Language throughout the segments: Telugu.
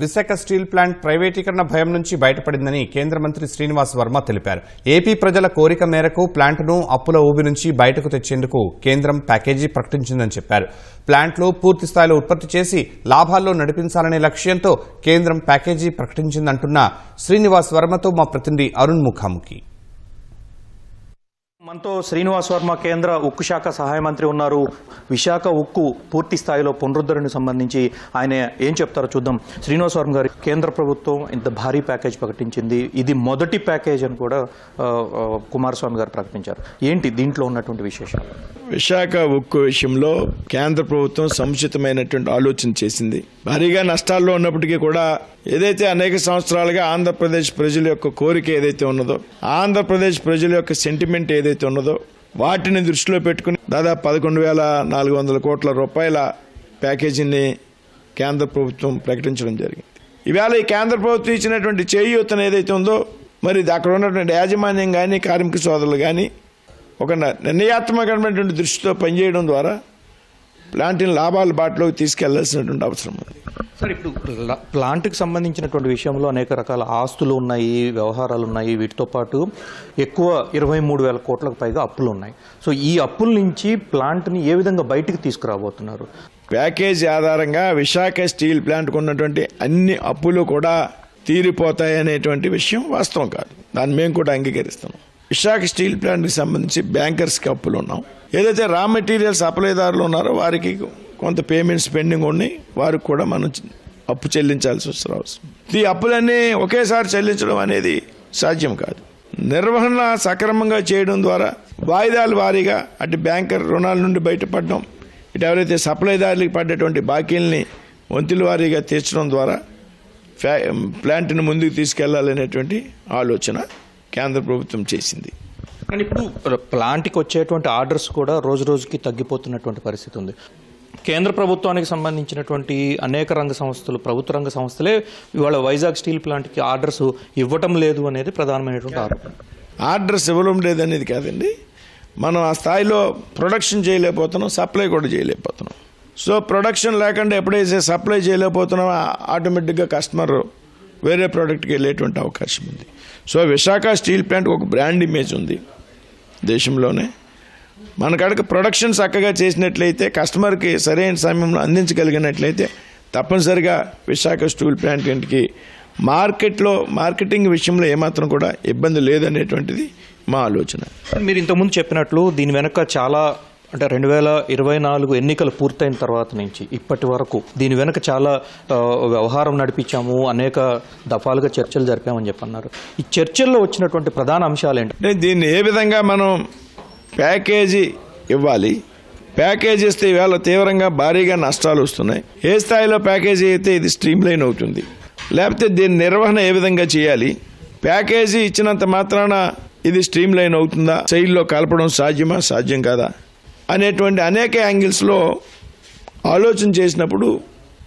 విశాఖ స్టీల్ ప్లాంట్ ప్రైవేటీకరణ భయం నుంచి బయటపడిందని కేంద్ర మంత్రి శ్రీనివాస్ వర్మ తెలిపారు. ఏపీ ప్రజల కోరిక మేరకు ప్లాంట్ను అప్పుల ఊబి నుంచి బయటకు తెచ్చేందుకు కేంద్రం ప్యాకేజీ ప్రకటించిందని చెప్పారు. ప్లాంట్లు పూర్తి స్థాయిలో ఉత్పత్తి చేసి లాభాల్లో నడిపించాలనే లక్ష్యంతో కేంద్రం ప్యాకేజీ ప్రకటించిందంటున్న శ్రీనివాస్ వర్మతో మా ప్రతినిధి అరుణ్ ముఖాముఖి. మనతో శ్రీనివాస్ వర్మ కేంద్ర ఉక్కు శాఖ సహాయ మంత్రి ఉన్నారు. విశాఖ ఉక్కు పూర్తి స్థాయిలో పునరుద్ధరణకు సంబంధించి ఆయన ఏం చెప్తారో చూద్దాం. శ్రీనివాస్ వర్మ గారు కేంద్ర ప్రభుత్వం ఇంత భారీ ప్యాకేజ్ ప్రకటించింది. ఇది మొదటి ప్యాకేజ్ అని కూడా కుమారస్వామి గారు ప్రకటించారు. ఏంటి దీంట్లో ఉన్నటువంటి విశేషాలు? విశాఖ ఉక్కు విషయంలో కేంద్ర ప్రభుత్వం సముచితమైనటువంటి ఆలోచన చేసింది. భారీగా నష్టాల్లో ఉన్నప్పటికీ కూడా ఏదైతే అనేక సంవత్సరాలుగా ఆంధ్రప్రదేశ్ ప్రజల యొక్క కోరిక ఏదైతే ఉన్నదో ఆంధ్రప్రదేశ్ ప్రజల యొక్క సెంటిమెంట్ ఏదైతే ఉన్నదో వాటిని దృష్టిలో పెట్టుకుని దాదాపు పదకొండు వేల నాలుగు వందల కోట్ల రూపాయల ప్యాకేజీని కేంద్ర ప్రభుత్వం ప్రకటించడం జరిగింది. ఈవేళ ఈ కేంద్ర ప్రభుత్వం ఇచ్చినటువంటి చేయూతను ఏదైతే ఉందో మరి అక్కడ ఉన్నటువంటి యాజమాన్యం కానీ కార్మిక సోదరులు కానీ ఒక నిర్ణయాత్మకమైనటువంటి దృష్టితో పనిచేయడం ద్వారా ప్లాంట్ని లాభాల బాటలోకి తీసుకెళ్ళాల్సినటువంటి అవసరం ఉంది. సార్ ఇప్పుడు ప్లాంట్కి సంబంధించినటువంటి విషయంలో అనేక రకాల ఆస్తులు ఉన్నాయి వ్యవహారాలు ఉన్నాయి. వీటితో పాటు ఎక్కువ ఇరవై మూడు వేల కోట్లకు పైగా అప్పులు ఉన్నాయి. సో ఈ అప్పుల నుంచి ప్లాంట్ని ఏ విధంగా బయటికి తీసుకురాబోతున్నారు? ప్యాకేజీ ఆధారంగా విశాఖ స్టీల్ ప్లాంట్కు ఉన్నటువంటి అన్ని అప్పులు కూడా తీరిపోతాయి అనేటువంటి విషయం వాస్తవం కాదు. దాన్ని మేము కూడా అంగీకరిస్తాం విశాఖ స్టీల్ ప్లాంట్కి సంబంధించి బ్యాంకర్స్కి అప్పులు ఉన్నాం. ఏదైతే రా మెటీరియల్ సప్లైదారులు ఉన్నారో వారికి కొంత పేమెంట్స్ పెండింగ్ ఉన్నాయి వారికి కూడా మనం అప్పు చెల్లించాల్సి వస్తుంది. అవసరం ఈ అప్పులన్నీ ఒకేసారి చెల్లించడం అనేది సాధ్యం కాదు. నిర్వహణ సక్రమంగా చేయడం ద్వారా వాయిదాల వారీగా అటు బ్యాంకర్ రుణాల నుండి బయటపడడం ఇటు ఎవరైతే సప్లైదారులకు పడ్డటువంటి బాకీల్ని వంతుల వారీగా తీర్చడం ద్వారా ఫ్యా ప్లాంట్ని ముందుకు తీసుకెళ్ళాలనేటువంటి ఆలోచన కేంద్ర ప్రభుత్వం చేసింది. కానీ ఇప్పుడు ప్లాంట్కి వచ్చేటువంటి ఆర్డర్స్ కూడా రోజు రోజుకి తగ్గిపోతున్నటువంటి పరిస్థితి ఉంది. కేంద్ర ప్రభుత్వానికి సంబంధించినటువంటి అనేక రంగ సంస్థలు ప్రభుత్వ రంగ సంస్థలే ఇవాళ వైజాగ్ స్టీల్ ప్లాంట్కి ఆర్డర్స్ ఇవ్వటం లేదు అనేది ప్రధానమైనటువంటి ఆరోపణ. ఆర్డర్స్ ఇవ్వడం లేదనేది కాదండి. మనం ఆ స్థాయిలో ప్రొడక్షన్ చేయలేకపోతున్నాం సప్లై కూడా చేయలేకపోతున్నాం. సో ప్రొడక్షన్ లేకుండా ఎప్పుడైతే సప్లై చేయలేకపోతున్నాం ఆటోమేటిక్గా కస్టమర్ వేరే ప్రోడక్ట్కి వెళ్ళేటువంటి అవకాశం ఉంది. సో విశాఖ స్టీల్ ప్లాంట్ ఒక బ్రాండ్ ఇమేజ్ ఉంది దేశంలోనే. మన కాడికి ప్రొడక్షన్ చక్కగా చేసినట్లయితే కస్టమర్కి సరైన సమయంలో అందించగలిగినట్లయితే తప్పనిసరిగా విశాఖ స్టీల్ ప్లాంట్ ఇంటికి మార్కెట్లో మార్కెటింగ్ విషయంలో ఏమాత్రం కూడా ఇబ్బంది లేదనేటువంటిది మా ఆలోచన. మీరు ఇంతకుముందు చెప్పినట్లు దీని వెనక చాలా అంటే రెండు వేల ఇరవై నాలుగు ఎన్నికలు పూర్తయిన తర్వాత నుంచి ఇప్పటి వరకు దీని వెనక చాలా వ్యవహారం నడిపించాము అనేక దఫాలుగా చర్చలు జరిపామని చెప్పన్నారు. ఈ చర్చల్లో వచ్చినటువంటి ప్రధాన అంశాలు ఏంటి? అంటే దీన్ని ఏ విధంగా మనం ప్యాకేజీ ఇవ్వాలి? ప్యాకేజ్ ఇస్తే ఇవాళ తీవ్రంగా భారీగా నష్టాలు వస్తున్నాయి. ఏ స్థాయిలో ప్యాకేజీ అయితే ఇది స్ట్రీమ్ లైన్ అవుతుంది. లేకపోతే దీని నిర్వహణ ఏ విధంగా చేయాలి? ప్యాకేజీ ఇచ్చినంత మాత్రాన ఇది స్ట్రీమ్ లైన్ అవుతుందా? శైలిలో కలపడం సాధ్యమా? సాధ్యం కాదా? అనేటువంటి అనేక యాంగిల్స్లో ఆలోచన చేసినప్పుడు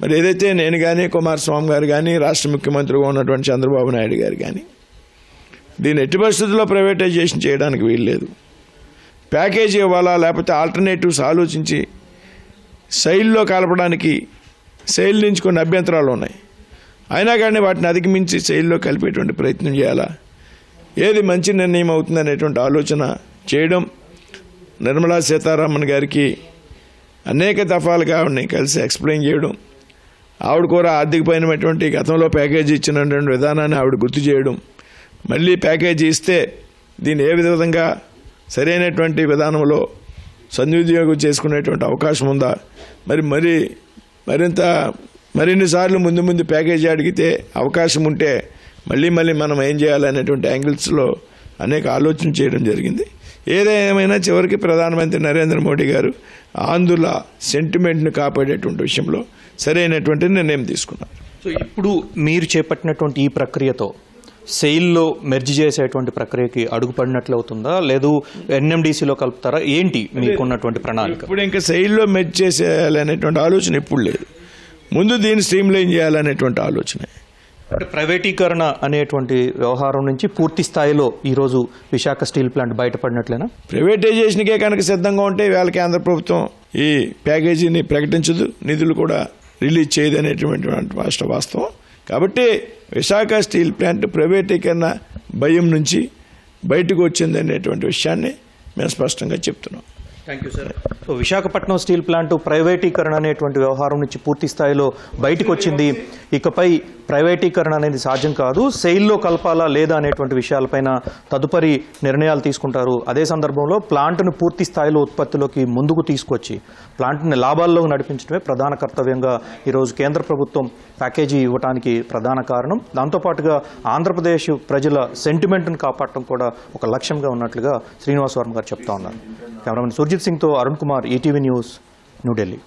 మరి ఏదైతే నేను కానీ కుమారస్వామి గారు కానీ రాష్ట్ర ముఖ్యమంత్రిగా ఉన్నటువంటి చంద్రబాబు నాయుడు గారు కానీ దీన్ని ఎట్టి పరిస్థితుల్లో ప్రైవేటైజేషన్ చేయడానికి వీల్లేదు ప్యాకేజీ ఇవ్వాలా లేకపోతే ఆల్టర్నేటివ్స్ ఆలోచించి శైలిలో కలపడానికి శైలి నుంచి కొన్ని అభ్యంతరాలు ఉన్నాయి. అయినా కానీ వాటిని అధిగమించి శైలిలో కలిపేటువంటి ప్రయత్నం చేయాలా? ఏది మంచి నిర్ణయం అవుతుంది అనేటువంటి ఆలోచన చేయడం నిర్మలా సీతారామన్ గారికి అనేక దఫాలుగా ఆవిడని కలిసి ఎక్స్ప్లెయిన్ చేయడం ఆవిడ కూడా ఆర్థికపరమైనటువంటి గతంలో ప్యాకేజీ ఇచ్చినటువంటి విధానాన్ని ఆవిడ గుర్తు చేయడం మళ్ళీ ప్యాకేజీ ఇస్తే దీన్ని ఏ విధంగా సరైనటువంటి విధానంలో సద్వినియోగం చేసుకునేటువంటి అవకాశం ఉందా? మరి మరి మరింత మరిన్నిసార్లు ముందు ముందు ప్యాకేజీ అడిగితే అవకాశం ఉంటే మళ్ళీ మళ్ళీ మనం ఏం చేయాలనేటువంటి యాంగిల్స్లో అనేక ఆలోచన చేయడం జరిగింది. ఏదేమైనా చివరికి ప్రధానమంత్రి నరేంద్ర మోడీ గారు ఆంధ్రుల సెంటిమెంట్ను కాపాడేటువంటి విషయంలో సరైనటువంటి నిర్ణయం తీసుకున్నారు. సో ఇప్పుడు మీరు చేపట్టినటువంటి ఈ ప్రక్రియతో సెయిల్లో మెర్జ్ చేసేటువంటి ప్రక్రియకి అడుగుపడినట్లు అవుతుందా? లేదు ఎన్ఎండిసిలో కలుపుతారా? ఏంటి మీకున్నటువంటి ప్రణాళిక? ఇప్పుడు ఇంకా శైలిలో మెచ్ చేసేయాలనేటువంటి ఆలోచన ఎప్పుడు లేదు. ముందు దీన్ని స్ట్రీమ్ లైన్ చేయాలనేటువంటి ఆలోచన. అంటే ప్రైవేటీకరణ అనేటువంటి వ్యవహారం నుంచి పూర్తి స్థాయిలో ఈరోజు విశాఖ స్టీల్ ప్లాంట్ బయటపడినట్లేనా? ప్రైవేటైజేషన్కే కనుక సిద్ధంగా ఉంటే వేళ కేంద్ర ప్రభుత్వం ఈ ప్యాకేజీని ప్రకటించదు నిధులు కూడా రిలీజ్ చేయదు అనేటువంటి రాష్ట్ర వాస్తవం. కాబట్టి విశాఖ స్టీల్ ప్లాంట్ ప్రైవేటీకరణ భయం నుంచి బయటకు వచ్చింది అనేటువంటి విషయాన్ని మేము స్పష్టంగా చెప్తున్నాం. Thank you sir so Visakhapatnam steel plant ప్రైవేటీకరణ అనేటువంటి వ్యవహారం నుంచి పూర్తి స్థాయిలో బయటకు వచ్చింది. ఇకపై ప్రైవేటీకరణ అనేది సాధ్యం కాదు. సెయిల్లో కలపాలా లేదా అనేటువంటి విషయాలపైన తదుపరి నిర్ణయాలు తీసుకుంటారు. అదే సందర్భంలో ప్లాంట్ను పూర్తి స్థాయిలో ఉత్పత్తిలోకి ముందుకు తీసుకొచ్చి ప్లాంట్ని లాభాల్లో నడిపించడమే ప్రధాన కర్తవ్యంగా ఈరోజు కేంద్ర ప్రభుత్వం ప్యాకేజీ ఇవ్వడానికి ప్రధాన కారణం. దాంతోపాటుగా ఆంధ్రప్రదేశ్ ప్రజల సెంటిమెంట్ను కాపాడటం కూడా ఒక లక్ష్యంగా ఉన్నట్లుగా శ్రీనివాస్ వర్మ గారు చెప్తా ఉన్నారు. కెమెరామెన్ సుర్జిత్ సింగ్తో అరుణ్ కుమార్ ఈటీవీ న్యూస్ న్యూఢిల్లీ